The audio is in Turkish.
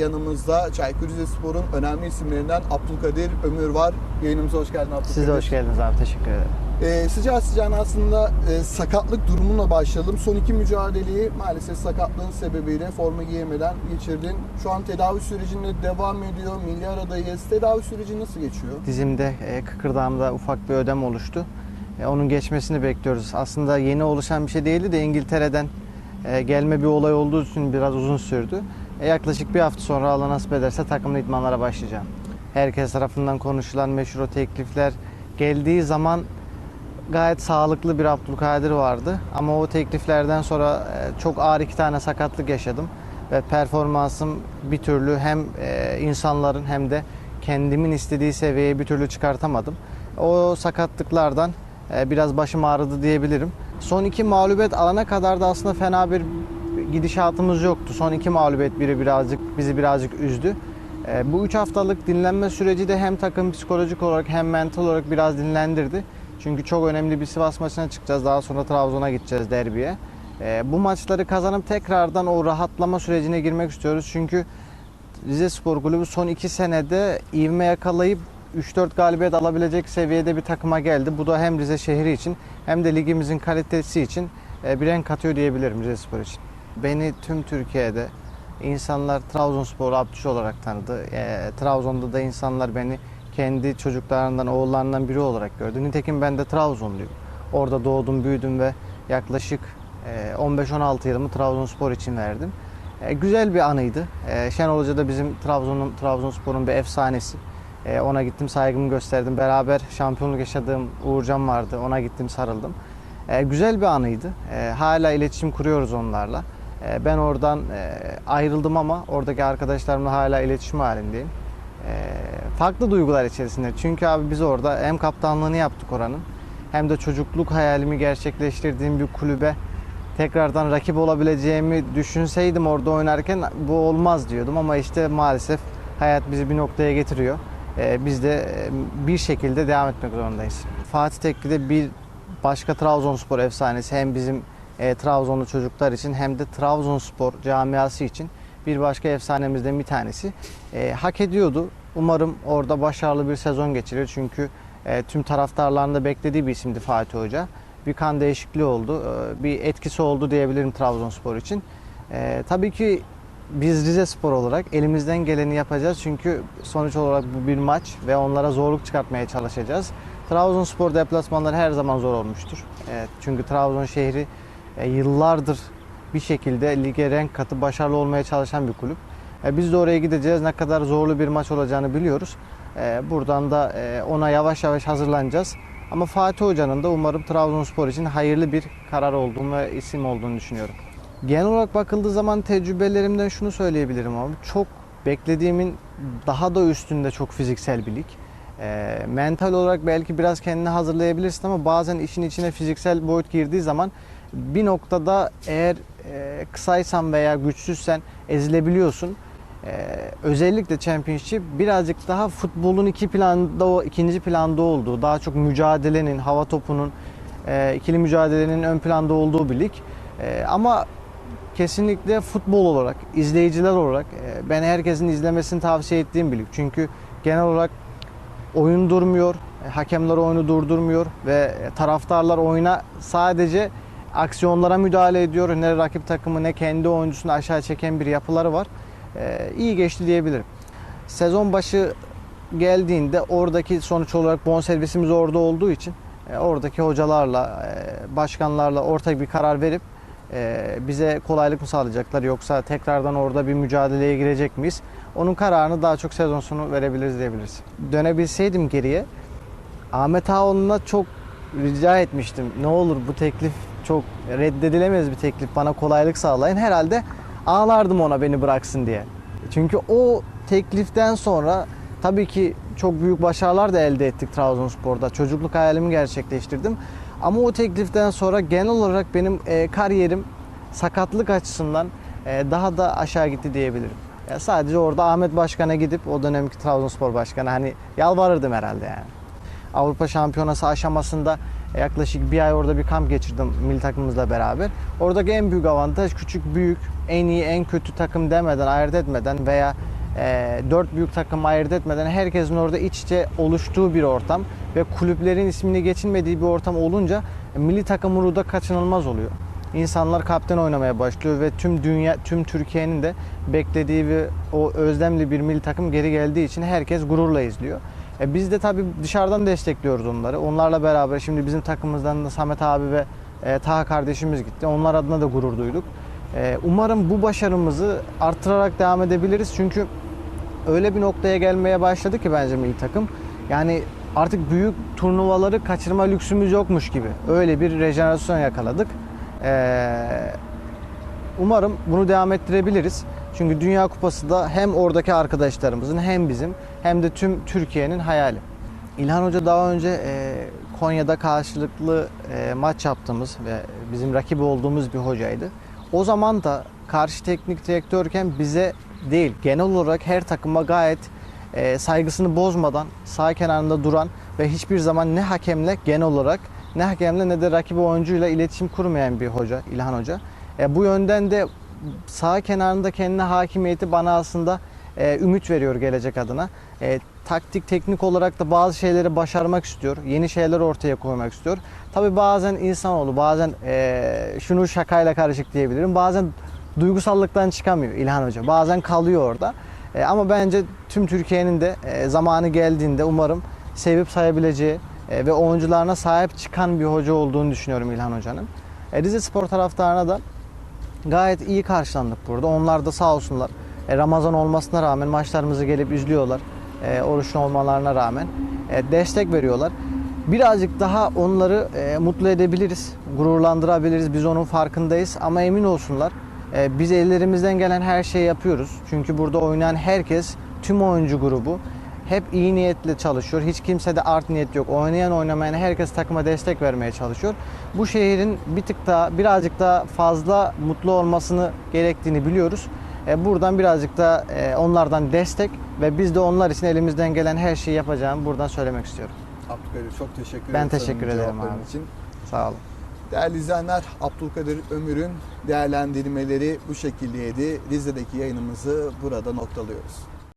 yanımızda Çaykur Rizespor'un önemli isimlerinden Abdülkadir Ömür var. Yayınımıza hoş geldin Abdülkadir. Siz de hoş geldiniz abi. Teşekkür ederim. Ee, sıcağı sıcağına aslında e, sakatlık durumuna başlayalım. Son iki mücadeleyi maalesef sakatlığın sebebiyle forma giyemeden geçirdin. Şu an tedavi sürecinde devam ediyor. Milli aradayız. Tedavi süreci nasıl geçiyor? Dizimde, e, kıkırdağımda ufak bir ödem oluştu. E, onun geçmesini bekliyoruz. Aslında yeni oluşan bir şey değildi de İngiltere'den e, gelme bir olay olduğu için biraz uzun sürdü. E, yaklaşık bir hafta sonra Allah nasip ederse takımla idmanlara başlayacağım. Herkes tarafından konuşulan meşhur o teklifler geldiği zaman gayet sağlıklı bir Abdülkadir vardı. Ama o tekliflerden sonra e, çok ağır iki tane sakatlık yaşadım. Ve performansım bir türlü hem e, insanların hem de kendimin istediği seviyeye bir türlü çıkartamadım. O sakatlıklardan biraz başım ağrıdı diyebilirim. Son iki mağlubiyet alana kadar da aslında fena bir gidişatımız yoktu. Son iki mağlubiyet biri birazcık bizi birazcık üzdü. E, Bu üç haftalık dinlenme süreci de hem takım psikolojik olarak hem mental olarak biraz dinlendirdi. Çünkü çok önemli bir Sivas maçına çıkacağız. Daha sonra Trabzon'a gideceğiz derbiye. E, Bu maçları kazanıp tekrardan o rahatlama sürecine girmek istiyoruz. Çünkü Rize Spor Kulübü son iki senede ivme yakalayıp 3-4 galibiyet alabilecek seviyede bir takıma geldi. Bu da hem Rize şehri için hem de ligimizin kalitesi için e, bir renk katıyor diyebilirim Rize Spor için. Beni tüm Türkiye'de insanlar Trabzonspor Abdüş olarak tanıdı. E, Trabzon'da da insanlar beni kendi çocuklarından, oğullarından biri olarak gördü. Nitekim ben de Trabzonluyum. Orada doğdum, büyüdüm ve yaklaşık e, 15-16 yılımı Trabzonspor için verdim. E, güzel bir anıydı. E, Şenol Hoca da bizim Trabzon'un Trabzonspor'un bir efsanesi. E, ona gittim saygımı gösterdim. Beraber şampiyonluk yaşadığım Uğurcan vardı. Ona gittim sarıldım. E, güzel bir anıydı. E, hala iletişim kuruyoruz onlarla. E, ben oradan e, ayrıldım ama oradaki arkadaşlarımla hala iletişim halindeyim. E, farklı duygular içerisinde. Çünkü abi biz orada hem kaptanlığını yaptık oranın hem de çocukluk hayalimi gerçekleştirdiğim bir kulübe tekrardan rakip olabileceğimi düşünseydim orada oynarken bu olmaz diyordum ama işte maalesef hayat bizi bir noktaya getiriyor. Ee, biz de e, bir şekilde devam etmek zorundayız. Fatih Tekke'de bir başka Trabzonspor efsanesi hem bizim e, Trabzonlu çocuklar için hem de Trabzonspor camiası için bir başka efsanemizden bir tanesi. E, hak ediyordu. Umarım orada başarılı bir sezon geçirir çünkü e, tüm taraftarların da beklediği bir isimdi Fatih Hoca bir kan değişikliği oldu. Ee, Bir etkisi oldu diyebilirim Trabzonspor için. Ee, tabii ki biz Rize Spor olarak elimizden geleni yapacağız. Çünkü sonuç olarak bu bir maç ve onlara zorluk çıkartmaya çalışacağız. Trabzonspor deplasmanları her zaman zor olmuştur. Evet, çünkü Trabzon şehri e, yıllardır bir şekilde lige renk katı başarılı olmaya çalışan bir kulüp. E, Biz de oraya gideceğiz. Ne kadar zorlu bir maç olacağını biliyoruz. E, Buradan da ona yavaş yavaş hazırlanacağız. Ama Fatih Hoca'nın da umarım Trabzonspor için hayırlı bir karar olduğunu ve isim olduğunu düşünüyorum. Genel olarak bakıldığı zaman tecrübelerimden şunu söyleyebilirim abi. Çok beklediğimin daha da üstünde çok fiziksel bir lig. E, mental olarak belki biraz kendini hazırlayabilirsin ama bazen işin içine fiziksel boyut girdiği zaman bir noktada eğer e, kısaysan veya güçsüzsen ezilebiliyorsun. Ee, özellikle Championship birazcık daha futbolun iki planda o ikinci planda olduğu, daha çok mücadelenin, hava topunun, e, ikili mücadelenin ön planda olduğu bir lig. E, ama kesinlikle futbol olarak, izleyiciler olarak e, ben herkesin izlemesini tavsiye ettiğim bir lig. Çünkü genel olarak oyun durmuyor, e, hakemler oyunu durdurmuyor ve e, taraftarlar oyuna sadece aksiyonlara müdahale ediyor. Ne rakip takımı ne kendi oyuncusunu aşağı çeken bir yapıları var. Ee, iyi geçti diyebilirim. Sezon başı geldiğinde oradaki sonuç olarak bonservisimiz orada olduğu için e, oradaki hocalarla, e, başkanlarla ortak bir karar verip e, bize kolaylık mı sağlayacaklar yoksa tekrardan orada bir mücadeleye girecek miyiz? Onun kararını daha çok sezon sonu verebiliriz diyebiliriz. Dönebilseydim geriye Ahmet Ağaoğlu'na çok rica etmiştim. Ne olur bu teklif çok reddedilemez bir teklif. Bana kolaylık sağlayın. Herhalde ağlardım ona beni bıraksın diye. Çünkü o tekliften sonra tabii ki çok büyük başarılar da elde ettik Trabzonspor'da. Çocukluk hayalimi gerçekleştirdim. Ama o tekliften sonra genel olarak benim e, kariyerim sakatlık açısından e, daha da aşağı gitti diyebilirim. Ya sadece orada Ahmet Başkan'a gidip o dönemki Trabzonspor Başkanı hani yalvarırdım herhalde yani. Avrupa Şampiyonası aşamasında yaklaşık bir ay orada bir kamp geçirdim milli takımımızla beraber. Oradaki en büyük avantaj küçük büyük, en iyi en kötü takım demeden, ayırt etmeden veya e, dört büyük takım ayırt etmeden herkesin orada iç içe oluştuğu bir ortam ve kulüplerin ismini geçilmediği bir ortam olunca e, milli takım ruhu da kaçınılmaz oluyor. İnsanlar kapten oynamaya başlıyor ve tüm dünya, tüm Türkiye'nin de beklediği ve o özlemli bir milli takım geri geldiği için herkes gururla izliyor. E biz de tabii dışarıdan destekliyoruz onları. Onlarla beraber şimdi bizim takımımızdan da Samet abi ve e, Taha kardeşimiz gitti. Onlar adına da gurur duyduk. E, umarım bu başarımızı arttırarak devam edebiliriz. Çünkü öyle bir noktaya gelmeye başladı ki bence milli takım. Yani artık büyük turnuvaları kaçırma lüksümüz yokmuş gibi. Öyle bir rejenerasyon yakaladık. Ee, umarım bunu devam ettirebiliriz. Çünkü Dünya Kupası da hem oradaki arkadaşlarımızın hem bizim hem de tüm Türkiye'nin hayali. İlhan Hoca daha önce e, Konya'da karşılıklı e, maç yaptığımız ve bizim rakibi olduğumuz bir hocaydı. O zaman da karşı teknik direktörken bize değil genel olarak her takıma gayet e, saygısını bozmadan sağ kenarında duran ve hiçbir zaman ne hakemle genel olarak ne hakemle ne de rakibi oyuncuyla iletişim kurmayan bir hoca İlhan Hoca. E, bu yönden de sağ kenarında kendine hakimiyeti bana aslında e, ümit veriyor gelecek adına. E, taktik, teknik olarak da bazı şeyleri başarmak istiyor. Yeni şeyler ortaya koymak istiyor. Tabi bazen insanoğlu, bazen e, şunu şakayla karışık diyebilirim. Bazen duygusallıktan çıkamıyor İlhan Hoca. Bazen kalıyor orada. E, ama bence tüm Türkiye'nin de e, zamanı geldiğinde umarım sevip sayabileceği e, ve oyuncularına sahip çıkan bir hoca olduğunu düşünüyorum İlhan Hoca'nın. E, Rize Spor taraftarına da gayet iyi karşılandık burada. Onlar da sağ olsunlar. E, Ramazan olmasına rağmen maçlarımızı gelip izliyorlar. E, oruçlu olmalarına rağmen e, destek veriyorlar. Birazcık daha onları e, mutlu edebiliriz, gururlandırabiliriz. Biz onun farkındayız ama emin olsunlar. e, biz ellerimizden gelen her şeyi yapıyoruz. Çünkü burada oynayan herkes, tüm oyuncu grubu hep iyi niyetle çalışıyor. Hiç kimse de art niyet yok. Oynayan oynamayan herkes takıma destek vermeye çalışıyor. Bu şehrin bir tık daha birazcık daha fazla mutlu olmasını gerektiğini biliyoruz. E, Buradan birazcık da e, onlardan destek ve biz de onlar için elimizden gelen her şeyi yapacağımı buradan söylemek istiyorum. Abdülkadir çok teşekkür ederim. Ben teşekkür ederim abi. için. Sağ olun. Değerli izleyenler, Abdülkadir Ömür'ün değerlendirmeleri bu şekildeydi. Rize'deki yayınımızı burada noktalıyoruz.